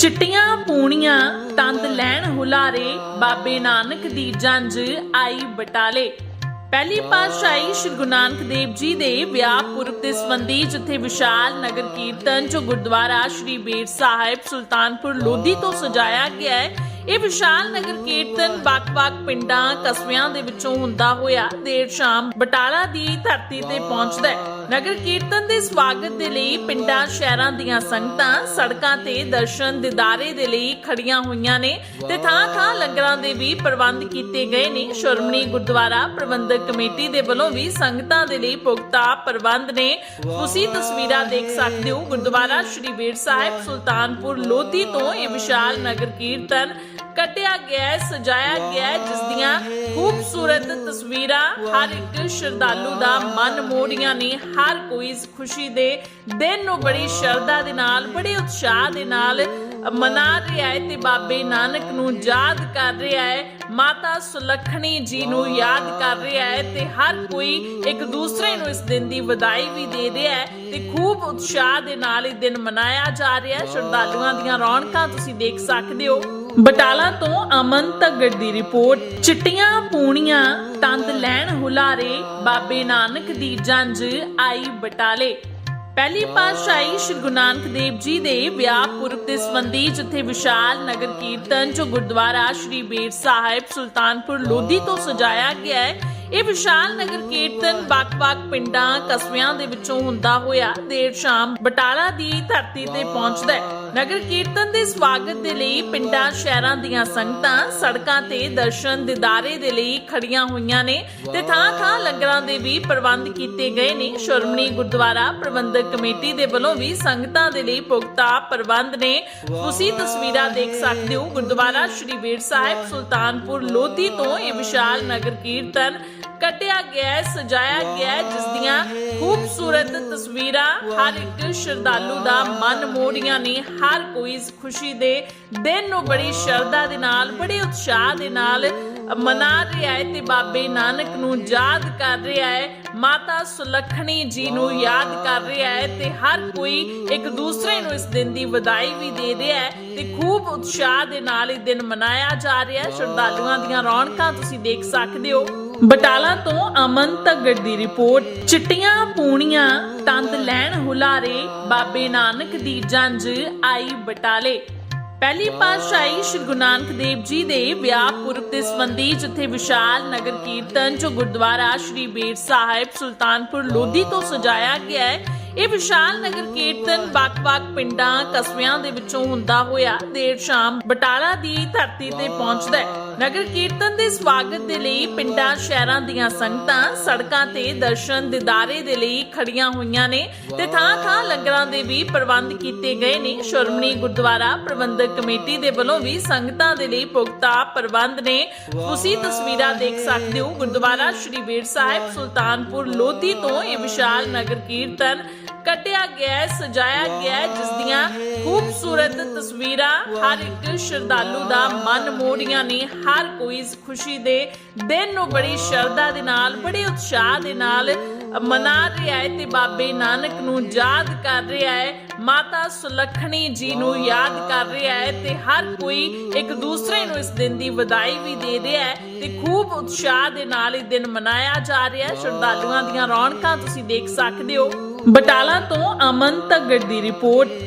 ਚਿੱਟੀਆਂ ਪੂਣੀਆਂ ਤੰਦ ਲੈਣ ਹੁਲਾਰੇ ਬਾਬੇ ਨਾਨਕ ਦੀ ਜੰਜ ਆਈ ਬਟਾਲੇ। ਪਹਿਲੀ ਪਾਤਸ਼ਾਹੀ ਸ਼੍ਰੀ ਗੁਰੂ ਨਾਨਕ ਦੇਵ ਜੀ ਦੇ ਵਿਆਹ ਪੁਰਬ ਦੇ ਸੰਬੰਧੀ ਜਿੱਥੇ ਵਿਸ਼ਾਲ ਨਗਰ ਕੀਰਤਨ ਜੋ ਗੁਰਦੁਆਰਾ ਸ਼੍ਰੀ ਬੇਰ ਸਾਹਿਬ ਸੁਲਤਾਨਪੁਰ ਲੋਧੀ ਤੋਂ ਸਜਾਇਆ ਗਿਆ ਹੈ ਇਹ ਵਿਸ਼ਾਲ ਨਗਰ ਕੀਰਤਨ ਵੱਖ-ਵੱਖ ਪਿੰਡਾਂ, ਕਸਬਿਆਂ ਦੇ ਵਿੱਚੋਂ ਹੁੰਦਾ ਹੋਇਆ। ਦੇਰ ਸ਼ਾਮ ਬਟਾਲਾ ਦੀ ਧਰਤੀ ਤੇ ਪਹੁੰਚਦਾ ਹੈ। ਨਗਰ ਕੀਰਤਨ ਦੇ ਸਵਾਗਤ ਦੇ ਲਈ ਪਿੰਡਾਂ, ਸ਼ਹਿਰਾਂ ਦੀਆਂ ਸੰਗਤਾਂ ਸੜਕਾਂ ਤੇ ਦਰਸ਼ਨ ਦਿਦਾਰੇ ਦੇ ਲਈ ਖੜੀਆਂ ਹੋਈਆਂ ਨੇ ਤੇ ਥਾਂ-ਥਾਂ ਲੰਗਰਾਂ ਦੇ ਵੀ ਪ੍ਰਬੰਧ ਕੀਤੇ ਗਏ ਨੇ। ਸ਼੍ਰੋਮਣੀ ਗੁਰਦੁਆਰਾ ਪ੍ਰਬੰਧਕ ਕਮੇਟੀ ਦੇ ਵੱਲੋਂ ਵੀ ਸੰਗਤਾਂ ਦੇ ਲਈ ਪੁਖਤਾ ਪ੍ਰਬੰਧ ਨੇ। ਤੁਸੀਂ ਤਸਵੀਰਾਂ ਦੇਖ ਸਕਦੇ ਹੋ। ਗੁਰਦੁਆਰਾ ਸ਼੍ਰੀ ਬੇਰ ਸਾਹਿਬ, ਸੁਲਤਾਨਪੁਰ ਲੋਧੀ ਤੋਂ ਇਹ ਵਿਸ਼ਾਲ ਨਗਰ ਕੀਰਤਨ ਕੱਢਿਆ ਗਿਆ ਸਜਾਇਆ ਗਿਆ ਜਿਸ ਦੀਆਂ ਖੂਬਸੂਰਤ ਤਸਵੀਰਾਂ ਹਰ ਇੱਕ ਸ਼ਰਧਾਲੂ ਦਾ ਮਨ ਮੋੜੀਆਂ ਨੇ, ਹਰ ਕੋਈ ਇਸ ਖੁਸ਼ੀ ਦੇ ਦਿਨ ਨੂੰ ਬੜੀ ਸ਼ਰਧਾ ਦੇ ਨਾਲ, ਬੜੇ ਉਤਸ਼ਾਹ ਦੇ ਨਾਲ ਮਨਾ ਰਿਹਾ ਹੈ ਤੇ ਬਾਬੇ ਨਾਨਕ ਨੂੰ ਯਾਦ ਕਰ ਰਿਹਾ ਹੈ। ਮਾਤਾ ਸੁਲੱਖਣੀ ਜੀ ਨੂੰ ਯਾਦ ਕਰ ਰਿਹਾ ਹੈ ਤੇ ਹਰ ਕੋਈ ਇੱਕ ਦੂਸਰੇ ਨੂੰ ਇਸ ਦਿਨ ਦੀ ਵਧਾਈ ਵੀ ਦੇ ਰਿਹਾ ਹੈ ਤੇ ਖੂਬ ਉਤਸ਼ਾਹ ਦੇ ਨਾਲ ਇਹ ਦਿਨ ਮਨਾਇਆ ਜਾ ਰਿਹਾ ਹੈ। ਸ਼ਰਧਾਲੂਆਂ ਦੀਆਂ ਰੌਣਕਾਂ ਤੁਸੀਂ ਦੇਖ ਸਕਦੇ ਹੋ। ਬਟਾਲਾ ਤੋਂ ਅਮਨ ਤਗੜ ਦੀ ਰਿਪੋਰਟ। ਚਿੱਟੀਆਂ, ਪੂਣੀਆਂ, ਤੰਦ ਲੈਣ ਹੁਲਾਰੇ। ਬਾਬੇ ਨਾਨਕ ਦੀ ਜੰਜ ਆਈ ਬਟਾਲੇ। ਪਹਿਲੀ ਪਾਤਸ਼ਾਹੀ ਸ਼੍ਰੀ ਗੁਰੂ ਨਾਨਕ ਦੇਵ ਜੀ ਦੇ ਵਿਆਹ ਪੁਰਬ ਦੇ ਸੰਬੰਧੀ ਜਿੱਥੇ ਵਿਸ਼ਾਲ ਨਗਰ ਕੀਰਤਨ ਜੋ ਗੁਰਦੁਆਰਾ ਸ਼੍ਰੀ ਬੇਰ ਸਾਹਿਬ, ਸੁਲਤਾਨਪੁਰ, ਲੋਧੀ ਤੋਂ ਸਜਾਇਆ ਗਿਆ ਹੈ, ਇਹ ਵਿਸ਼ਾਲ ਨਗਰ ਕੀਰਤਨ ਵੱਖ-ਵੱਖ ਪਿੰਡਾਂ, ਕਸਬਿਆਂ ਦੇ ਵਿੱਚੋਂ ਹੁੰਦਾ ਹੋਇਆ ਦੇਰ ਸ਼ਾਮ ਬਟਾਲਾ ਦੀ ਧਰਤੀ ਤੇ ਪਹੁੰਚਦਾ ਹੈ। ਨਗਰ ਕੀਰਤਨ ਦੇ ਸਵਾਗਤ ਦੇ ਲਈ ਪਿੰਡਾਂ ਸ਼ਹਿਰਾਂ ਦੀਆਂ ਸੰਗਤਾਂ ਸੜਕਾਂ ਤੇ ਦਰਸ਼ਨ ਦਿਦਾਰੇ ਦੇ ਲਈ ਖੜੀਆਂ ਹੋਈਆਂ ਨੇ ਤੇ ਥਾਂ-ਥਾਂ ਲੰਗਰਾਂ ਦੇ ਵੀ ਪ੍ਰਬੰਧ ਕੀਤੇ ਗਏ ਨੇ। ਸ਼੍ਰੋਮਣੀ ਗੁਰਦੁਆਰਾ ਪ੍ਰਬੰਧਕ ਕਮੇਟੀ ਦੇ ਵੱਲੋਂ ਵੀ ਸੰਗਤਾਂ ਦੇ ਲਈ ਪੁਖਤਾ ਪ੍ਰਬੰਧ ਨੇ। ਤੁਸੀਂ ਤਸਵੀਰਾਂ ਦੇਖ ਸਕਦੇ ਹੋ। ਗੁਰਦੁਆਰਾ ਸ਼੍ਰੀ ਬੇਰ ਸਾਹਿਬ ਸੁਲਤਾਨਪੁਰ ਲੋਧੀ ਤੋਂ ਇਹ ਵਿਸ਼ਾਲ ਨਗਰ ਕੀਰਤਨ ਕੱਢਿਆ ਗਿਆ ਹੈ ਸਜਾਇਆ ਗਿਆ ਹੈ ਜਿਸ ਦੀਆਂ ਖੂਬਸੂਰਤ ਤਸਵੀਰਾਂ ਹਰ ਇੱਕ ਸ਼ਰਧਾਲੂ ਦਾ ਮਨ ਮੋੜੀਆਂ ਨੇ ਹਰ ਕੋਈ ਇਸ ਖੁਸ਼ੀ ਦੇ ਦਿਨ ਨੂੰ ਬੜੀ ਸ਼ਰਧਾ ਦੇ ਨਾਲ ਬੜੇ ਉਤਸ਼ਾਹ ਦੇ ਨਾਲ ਮਨਾ ਰਿਹਾ ਹੈ ਤੇ ਬਾਬੇ ਨਾਨਕ ਨੂੰ ਯਾਦ ਕਰ ਰਿਹਾ ਹੈ ਮਾਤਾ ਸੁਲੱਖਣੀ ਜੀ ਨੂੰ ਯਾਦ ਕਰ ਰਿਹਾ ਹੈ ਤੇ ਹਰ ਕੋਈ ਇੱਕ ਦੂਸਰੇ ਨੂੰ ਇਸ ਦਿਨ ਦੀ ਵਧਾਈ ਵੀ ਦੇ ਰਿਹਾ ਹੈ ਤੇ ਖੂਬ ਉਤਸ਼ਾਹ ਦੇ ਨਾਲ ਇਹ ਦਿਨ ਮਨਾਇਆ ਜਾ ਰਿਹਾ ਹੈ। ਸ਼ਰਧਾਲੂਆਂ ਦੀਆਂ ਰੌਣਕਾਂ ਤੁਸੀਂ ਦੇਖ ਸਕਦੇ ਹੋ। ਬਟਾਲਾ ਤੋਂ ਅਮਨ ਤਗੜ ਦੀ ਰਿਪੋਰਟ, ਚਿੱਟੀਆਂ ਪੂਣੀਆਂ, ਤੰਦ ਲੈਣ ਹੁਲਾਰੇ, ਬਾਬੇ ਨਾਨਕ ਦੀ ਜੰਜ ਆਈ ਬਟਾਲੇ। ਪਹਿਲੀ ਪਾਤਸ਼ਾਹੀ ਸ਼੍ਰੀ ਗੁਰੂ ਨਾਨਕ ਦੇਵ ਜੀ ਦੇ ਵਿਆਹ ਪੁਰਬ ਦੇ ਸੰਬੰਧੀ ਜਿੱਥੇ ਵਿਸ਼ਾਲ ਨਗਰ ਕੀਰਤਨ ਜੋ ਗੁਰਦੁਆਰਾ ਸ਼੍ਰੀ ਬੇਰ ਸਾਹਿਬ ਸੁਲਤਾਨਪੁਰ ਲੋਧੀ ਤੋਂ ਸਜਾਇਆ ਗਿਆ ਹੈ, ਇਹ ਵਿਸ਼ਾਲ ਨਗਰ ਕੀਰਤਨ ਵੱਖ-ਵੱਖ ਪਿੰਡਾਂ, ਕਸਬਿਆਂ ਦੇ ਵਿੱਚੋਂ ਹੁੰਦਾ ਹੋਇਆ ਦੇਰ ਸ਼ਾਮ ਬਟਾਲਾ ਦੀ ਧਰਤੀ ਤੇ ਪਹੁੰਚਦਾ ਹੈ। ਨਗਰ ਕੀਰਤਨ ਦੇ ਸਵਾਗਤ ਦੇ ਲਈ ਪਿੰਡਾਂ ਸ਼ਹਿਰਾਂ ਦੀਆਂ ਸੰਗਤਾਂ ਸੜਕਾਂ ਤੇ ਦਰਸ਼ਨ ਦਿਦਾਰੇ ਦੇ ਲਈ ਖੜੀਆਂ ਹੋਈਆਂ ਨੇ ਤੇ ਥਾਂ-ਥਾਂ ਲੰਗਰਾਂ ਦੇ ਵੀ ਪ੍ਰਬੰਧ ਕੀਤੇ ਗਏ ਨੇ। ਸ਼੍ਰੋਮਣੀ ਗੁਰਦੁਆਰਾ ਪ੍ਰਬੰਧਕ ਕਮੇਟੀ ਦੇ ਵੱਲੋਂ ਵੀ ਸੰਗਤਾਂ ਦੇ ਲਈ ਪੁਖਤਾ ਪ੍ਰਬੰਧ ਨੇ। ਤੁਸੀਂ ਤਸਵੀਰਾਂ ਦੇਖ ਸਕਦੇ ਹੋ। ਗੁਰਦੁਆਰਾ ਸ਼੍ਰੀ ਬੇਰ ਸਾਹਿਬ ਸੁਲਤਾਨਪੁਰ ਲੋਧੀ ਤੋਂ ਇਹ ਵਿਸ਼ਾਲ ਨਗਰ ਕੀਰਤਨ ਕੱਢਿਆ ਗਿਆ ਸਜਾਇਆ ਗਿਆ ਜਿਸ ਦੀਆਂ ਖੂਬਸੂਰਤ ਤਸਵੀਰਾਂ ਹਰ ਇੱਕ ਸ਼ਰਧਾਲੂ ਦਾ ਮਨ ਮੋੜੀਆਂ ਨੇ। ਹਰ ਕੋਈ ਇਸ ਖੁਸ਼ੀ ਦੇ ਦਿਨ ਨੂੰ ਬੜੀ ਸ਼ਰਧਾ ਦੇ ਨਾਲ, ਬੜੇ ਉਤਸ਼ਾਹ ਦੇ ਨਾਲ ਮਨਾ ਰਿਹਾ ਹੈ ਤੇ ਬਾਬੇ ਨਾਨਕ ਨੂੰ ਯਾਦ ਕਰ ਰਿਹਾ ਹੈ, ਮਾਤਾ ਸੁਲੱਖਣੀ ਜੀ ਨੂੰ ਯਾਦ ਕਰ ਰਿਹਾ ਹੈ ਤੇ ਹਰ ਕੋਈ ਇੱਕ ਦੂਸਰੇ ਨੂੰ ਇਸ ਦਿਨ ਦੀ ਵਧਾਈ ਵੀ ਦੇ ਰਿਹਾ ਹੈ ਤੇ ਖੂਬ ਉਤਸ਼ਾਹ ਦੇ ਨਾਲ ਇਹ ਦਿਨ ਮਨਾਇਆ ਜਾ ਰਿਹਾ ਹੈ। ਸ਼ਰਧਾਲੂਆਂ ਦੀਆਂ ਰੌਣਕਾਂ ਤੁਸੀਂ ਦੇਖ ਸਕਦੇ ਹੋ। ਬਟਾਲਾ ਤੋਂ ਅਮਨ ਤਗੜ ਦੀ ਰਿਪੋਰਟ